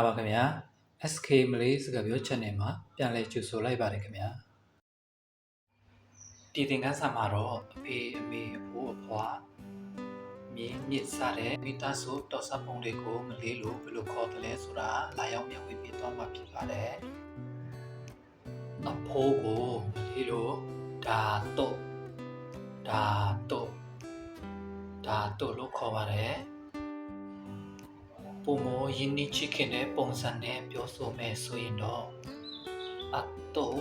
င်္ဂလာပါခင်ဗျာ SK Malay စကားပြော channel မှာပြန်လည်ကြိုဆိုလိုက်ပါတယ်ခင်ဗျာဒီသင်ခန်းစာမှာတော့အဖေအမေအဖိုးအဖွားမြင်းမြစ်စတဲ့မိသားစုတော်စပ်ပုံတွေကိုမလေးလို့ဘယ်လိုခေါ်တယ်လဲဆိုတာလာရောက်မျှဝေပေးသွားမှာဖြစ်ပါတယ်အဖိုးကိုမလေးလို့ဒါတော့ဒါတော့ဒါတော့လို့ခေါ်ပါတယ် ပုံမရင်းနှီးချစ်ခင်တဲ့ပုံစံနဲ့ပြောဆိုမယ်ဆိုရင်တော့အတော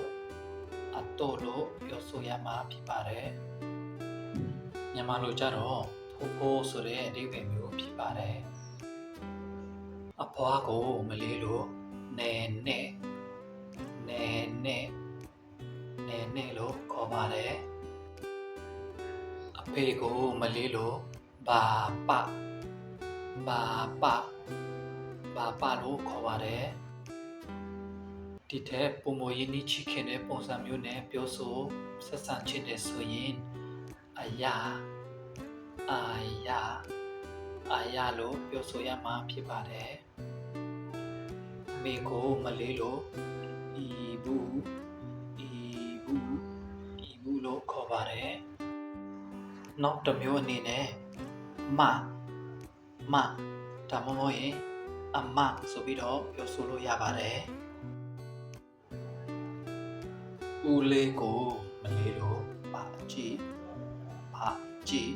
အတောလို့ပြောဆိုရမှာဖြစ်ပါတယ်မြန်မာလိုကြတော့ဖိုးဖိုးဆိုတဲ့အဓိပ္ပာယ်မျိုးဖြစ်ပါတယ်အဖွားကိုမလေးလို့နဲနဲ့နဲနဲ့နဲနဲ့လို့ခေါ်ပါတယ်အဖေကိုမလေးလို့ဘာပဘာပ ဘာပါလို့ခေါ်ပါတယ်ဒီထက်ပုံမရင်းနှီးချစ်ခင်တဲ့ပုံစံမျိုးနဲ့ပြောဆိုဆက်ဆံချစ်တယ်ဆိုရင်အယာအာယာအာယာလို့ပြောဆိုရမှာဖြစ်ပါတယ်မိကိုမလေးလို့ဤဘူးဤဘူးဤဘူးလို့ခေါ်ပါတယ်နောက်တစ်မျိုးအနေနဲ့မမဒါမှမဟုတ်ရင် အမဆိုပြီးတော့ပြောဆိုလို့ရပါတယ်ဦးလေးကိုမလေးလို့ပါကြည့်ပါကြည့်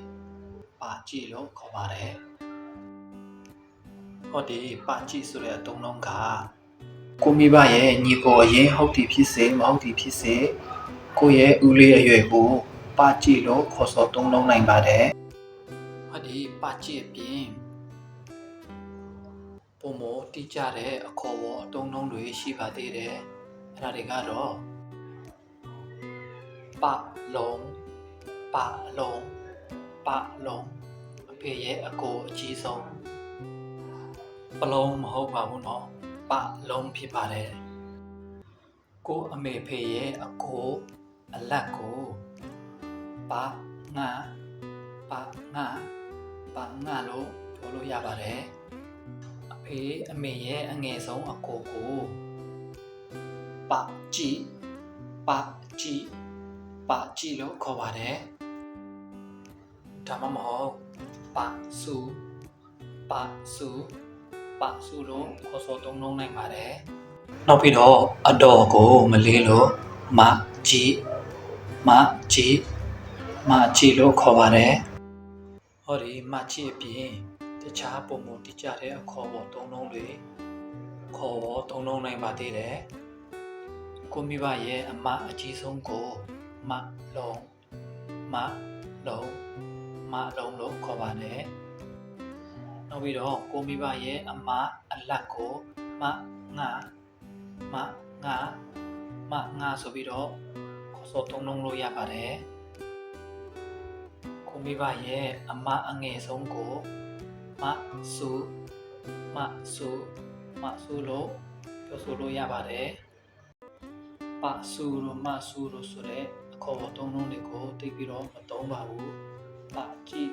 ပါကြည့်လို့ခေါ်ပါတယ်ဟောဒီပါကြည့်ဆိုတဲ့အတုံးလုံးကကိုမိဘရဲ့ညီကိုအရင်ဟုတ်တယ်ဖြစ်စေမဟုတ်တယ်ဖြစ်စေကိုရဲ့ဦးလေးအရွယ်ကိုပါကြည့်လို့ခေါ်ဆိုတုံးလုံးနိုင်ပါတယ်ဟောဒီပါကြည့်အပြင် ပုံမတိကျတဲ့အခေါ်အဝေါ်အတုံးလုံးတွေရှိပါသေးတယ်။အဲ့ဒါတွေကတော့ပလုံးပလုံးပလုံးအဖေရဲ့အကိုအကြီးဆုံးပလုံးမဟုတ်ပါဘူးနော်ပလုံးဖြစ်ပါတယ်။ကိုအမေဖေရဲ့အကိုအလက်ကိုပငါပငါပငါလို့ပြောလို့ရပါတယ်။ ဖေအမေရဲ့အငယ်ဆုံးအကိုကိုပကြည့်ပကြည့်ပကြည့်လို့ခေါ်ပါတယ်ဒါမှမဟုတ်ပစုပစုပစုလို့ခေါ်ဆိုသုံးလုံးနိုင်ပါတယ်နောက်ပြီးတော့အတော်ကိုမလေးလို့မကြည့်မကြည့်မကြည့်လို့ခေါ်ပါတယ်ဟောဒီမချစ်အပြင် တခြားပုံမတိကျတဲ့အခေါ်ပေါ်သုံးလုံးတွေခေါ်ပေါ်သုံးလုံးနိုင်ပါသေးတယ်ကိုမိဘရဲ့အမအကြီးဆုံးကိုမလုံးမလုံးမလုံးလို့ခေါ်ပါတယ်နောက်ပြီးတော့ကိုမိဘရဲ့အမအလတ်ကိုမငါမငါမငါဆိုပြီးတော့ခေါ်ဆိုသုံးလုံးလို့ရပါတယ်ကိုမိဘရဲ့အမအငယ်ဆုံးကို မဆုမဆုမဆုလို့ပြောဆိုလို့ရပါတယ်ပဆုလို့မဆုလို့ဆိုတဲ့အခေါ်အသုံးလုံးတွေကိုသိပြီးတော့မသုံးပါဘူးပကြည့်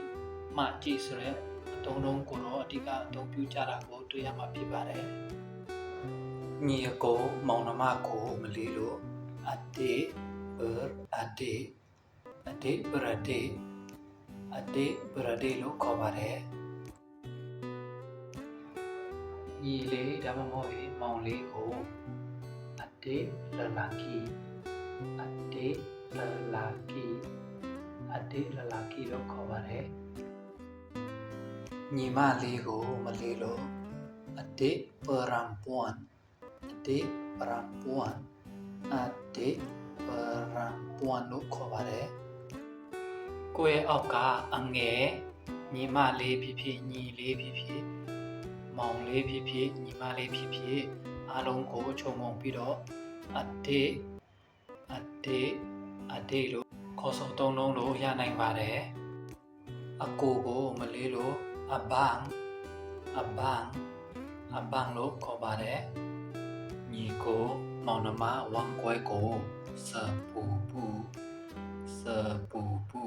မကြည့်ဆိုတဲ့အသုံးလုံးကိုတော့အဓိကအသုံးပြုကြတာကိုတွေ့ရမှာဖြစ်ပါတယ်ညီအကိုမောင်နှမကိုမလေးလို့အတေဘရအတေအတေဘရတေအတိပရတိလို့ခေါ်ပါတယ် ညီလေးဒါမှမဟုတ်ရင်မောင်လေးကိုအတိလလာကီအတိလလာကီအတိလလာကီလို့ခေါ်ပါတယ်ညီမလေးကိုမလေးလို့အတိပရမ်ပွန်အတိပရမ်ပွန်အတိပရမ်ပွန်လို့ခေါ်ပါတယ်ကိုယ့်ရဲ့အောက်ကအငယ်ညီမလေးဖြစ်ဖြစ်ညီလေးဖြစ်ဖြစ် မောင်လေးဖြစ်ဖြစ်ညီမလေးဖြစ်ဖြစ်အားလုံးကိုခြုံငုံပြီးတော့အတေအတေအတေလို့ခေါ်ဆိုသုံးလုံးလို့ရနိုင်ပါတယ်အကိုကိုမလေးလို့အဘန်းအဘန်းအဘန်းလို့ခေါ်ပါတယ်ညီကိုမောင်နှမဝမ်ကွဲကိုစပူပူစပူပူ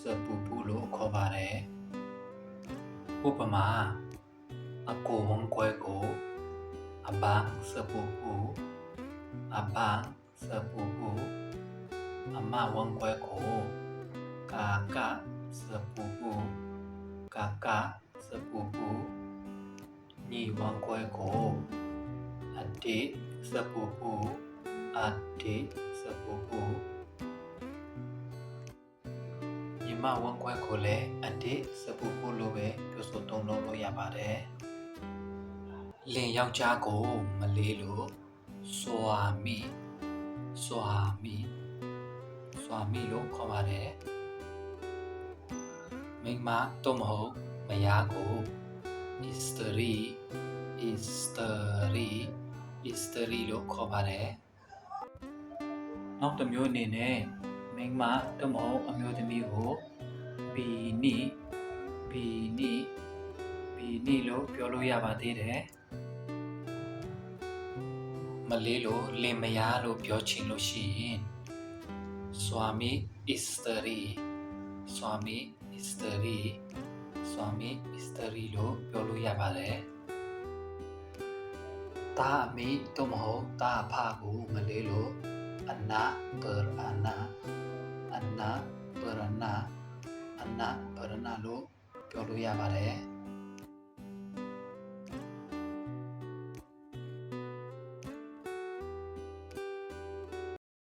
စပူပူလို့ခေါ်ပါတယ်ဥပမာ အကိုဝံကွဲကိုအဘစပူပူအဘစပူပူအမဝန်ခွဲကိုကာကစပူပူကာကစပူပူညီဝန်ခွဲကိုအတိစပူပူအတိစပူပူညီမဝန်ခွဲကိုလည်းအတိစပူပူလို့ပဲပြောဆိုသုံးလုံးလို့ရပါတယ် လင်ယောက်ျားကိုမလေးလို့စွာမိစွာမိစွာမိလို့ခေါ်ပါတယ်မိန်းမတော့မဟုတ်မယားကို istri istri istri လို့ခေါ်ပါတယ်နောက်တစ်မျိုးအနေနဲ့မိန်းမတော့မဟုတ်အမျိုးသမီးကိုဘီနီဘီနီဘီနီလို့ပြောလို့ရပါသေးတယ် မလေးလို့လင်မယားလို့ပြောချင်လို့ရှိရင် Swami Istri Swami Istri Swami Istri လို့ပြောလို့ရပါတယ်။တာအမိတော့မဟုတ်တာအဖကိုမလေးလို့အနာပရအနာအနာပရနာအနာပရနာလို့ပြောလို့ရပါတယ်။